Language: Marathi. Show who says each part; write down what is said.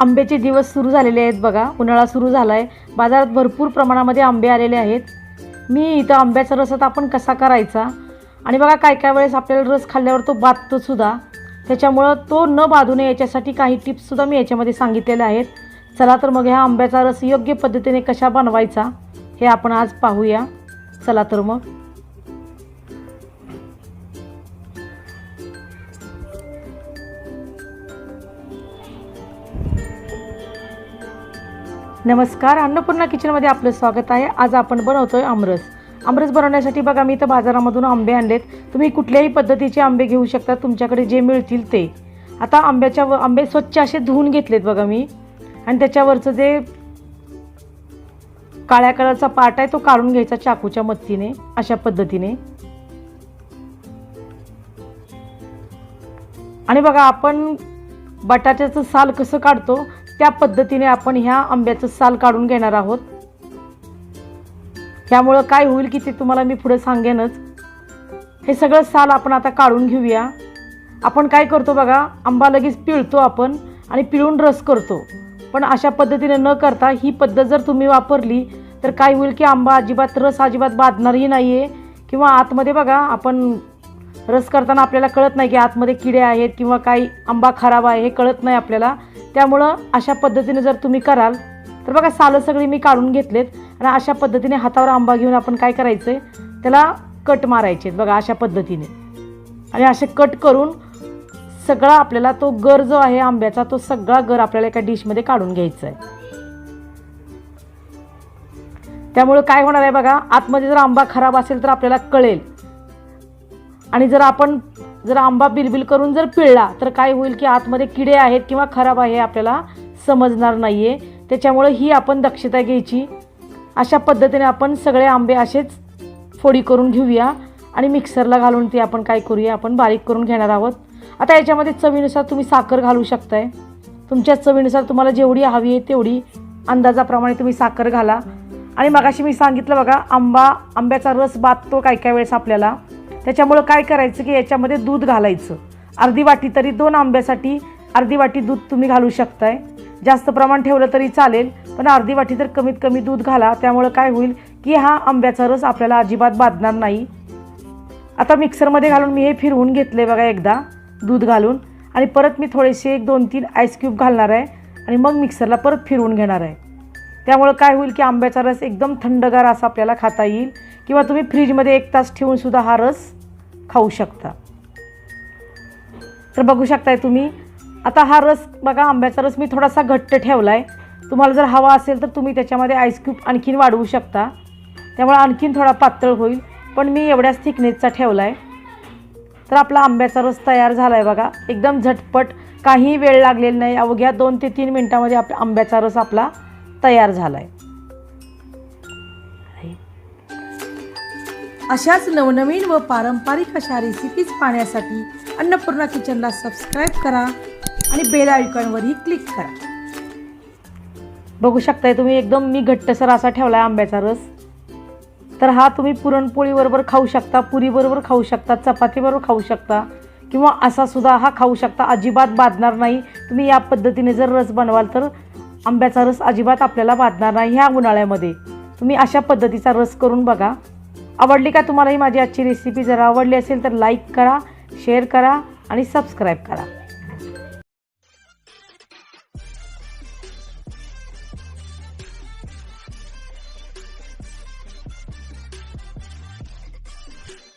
Speaker 1: आंब्याचे दिवस सुरू झालेले आहेत बघा. उन्हाळा सुरू झाला आहे बाजारात भरपूर प्रमाणामध्ये आंबे आलेले आहेत. मी इथं आंब्याचा रस आपण कसा करायचा? आणि बघा काय काय वेळेस आपल्याला रस खाल्ल्यावर तो बाधतोसुद्धा त्याच्यामुळं तो न बाधू नये याच्यासाठी काही टिप्ससुद्धा मी याच्यामध्ये सांगितलेल्या आहेत. चला तर मग ह्या आंब्याचा रस योग्य पद्धतीने कशा बनवायचा हे आपण आज पाहूया. चला तर मग. नमस्कार अन्नपूर्णा किचनमध्ये आपलं स्वागत आहे. आज आपण बनवतोय आमरस. आमरस बनवण्यासाठी बघा मी इथं बाजारामधून आंबे आणलेत. तुम्ही कुठल्याही पद्धतीचे आंबे घेऊ शकता तुमच्याकडे जे मिळतील ते. आता आंब्याच्या व आंबे स्वच्छ असे धुवून घेतलेत बघा मी. आणि त्याच्यावरचं जे काळ्या कलरचा पार्ट आहे तो काढून घ्यायचा चाकूच्या मदतीने अशा पद्धतीने. आणि बघा आपण बटाट्याचं साल कसं काढतो त्या पद्धतीने आपण ह्या आंब्याचं साल काढून घेणार आहोत. त्यामुळं काय होईल की ते तुम्हाला मी पुढे सांगेनच. हे सगळं साल आपण आता काढून घेऊया. आपण काय करतो बघा आंबा लगेच पिळतो आपण आणि पिळून रस करतो. पण अशा पद्धतीने न करता ही पद्धत जर तुम्ही वापरली तर काय होईल की आंबा अजिबात रस अजिबात बाधणारही नाही आहे किंवा आतमध्ये बघा आपण रस करताना आपल्याला कळत नाही की आतमध्ये किडे आहेत किंवा काही आंबा खराब आहे हे कळत नाही आपल्याला. त्यामुळं अशा पद्धतीने जर तुम्ही कराल तर बघा सालं सगळी मी काढून घेतलेत आणि अशा पद्धतीने हातावर आंबा घेऊन आपण काय करायचं आहे त्याला कट मारायचे बघा अशा पद्धतीने. आणि असे कट करून सगळा आपल्याला तो गर जो आहे आंब्याचा तो सगळा गर आपल्याला एका डिशमध्ये काढून घ्यायचा आहे त्यामुळं काय होणार आहे बघा आतमध्ये जर आंबा खराब असेल तर आपल्याला कळेल. आणि जर आपण जर आंबा बिलबिल करून जर पिळला तर काय होईल की आतमध्ये किडे आहेत किंवा खराब आहे आपल्याला समजणार नाही आहे त्याच्यामुळं ही आपण दक्षता घ्यायची. अशा पद्धतीने आपण सगळे आंबे असेच फोडी करून घेऊया आणि मिक्सरला घालून ते आपण काय करूया आपण बारीक करून घेणार आहोत. आता याच्यामध्ये चवीनुसार तुम्ही साखर घालू शकताय. तुमच्या चवीनुसार तुम्हाला जेवढी हवी आहे तेवढी अंदाजाप्रमाणे तुम्ही साखर घाला. आणि मगाशी मी सांगितलं बघा आंबा आंब्याचा रस बाततो काय काय वेळेस आपल्याला. त्याच्यामुळं काय करायचं की याच्यामध्ये दूध घालायचं. अर्धी वाटी तरी दोन आंब्यासाठी अर्धी वाटी दूध तुम्ही घालू शकताय. जास्त प्रमाण ठेवलं तरी चालेल पण अर्धी वाटी तर कमीत कमी दूध घाला त्यामुळं काय होईल की हा आंब्याचा रस आपल्याला अजिबात बाधणार नाही. आता मिक्सरमध्ये घालून मी हे फिरवून घेतले बघा एकदा दूध घालून. आणि परत मी थोडेसे एक दोन तीन आईसक्यूब घालणार आहे आणि मग मिक्सरला परत फिरवून घेणार आहे. त्यामुळं काय होईल की आंब्याचा रस एकदम थंडगार असा आपल्याला खाता येईल. किंवा तुम्ही फ्रीजमध्ये एक तास ठेवूनसुद्धा हा रस खाऊ शकता. तर बघू शकताय तुम्ही आता हा रस बघा आंब्याचा रस मी थोडासा घट्ट ठेवला आहे तुम्हाला जर हवा असेल तर तुम्ही त्याच्यामध्ये आईस्क्यूब आणखीन वाढवू शकता. त्यामुळे आणखीन थोडा पातळ होईल पण मी एवढ्याच थिकनेसचा ठेवला आहे तर आपला आंब्याचा रस तयार झाला आहे बघा एकदम झटपट. काही वेळ लागलेला नाही अवघ्या दोन ते तीन मिनटामध्ये आप आंब्याचा रस आपला तयार झाला आहे अशाच नवनवीन व पारंपरिक अशा रेसिपीज पाहण्यासाठी अन्नपूर्णा किचनला सबस्क्राईब करा आणि बेल आयकॉनवरही क्लिक करा. बघू शकताय तुम्ही एकदम मी घट्टसर असा ठेवला आहे आंब्याचा रस. तर हा तुम्ही पुरणपोळीबरोबर खाऊ शकता पुरीबरोबर खाऊ शकता चपातीबरोबर खाऊ शकता किंवा असा सुद्धा हा खाऊ शकता अजिबात बाधणार नाही. तुम्ही या पद्धतीने जर रस बनवाल तर आंब्याचा रस अजिबात आपल्याला बाधणार नाही ह्या उन्हाळ्यामध्ये. तुम्ही अशा पद्धतीचा रस करून बघा. आवडली का तुम्हाला ही माझी आजची रेसिपी जर आवडली असेल तर लाईक करा शेअर करा आणि सबस्क्राईब करा.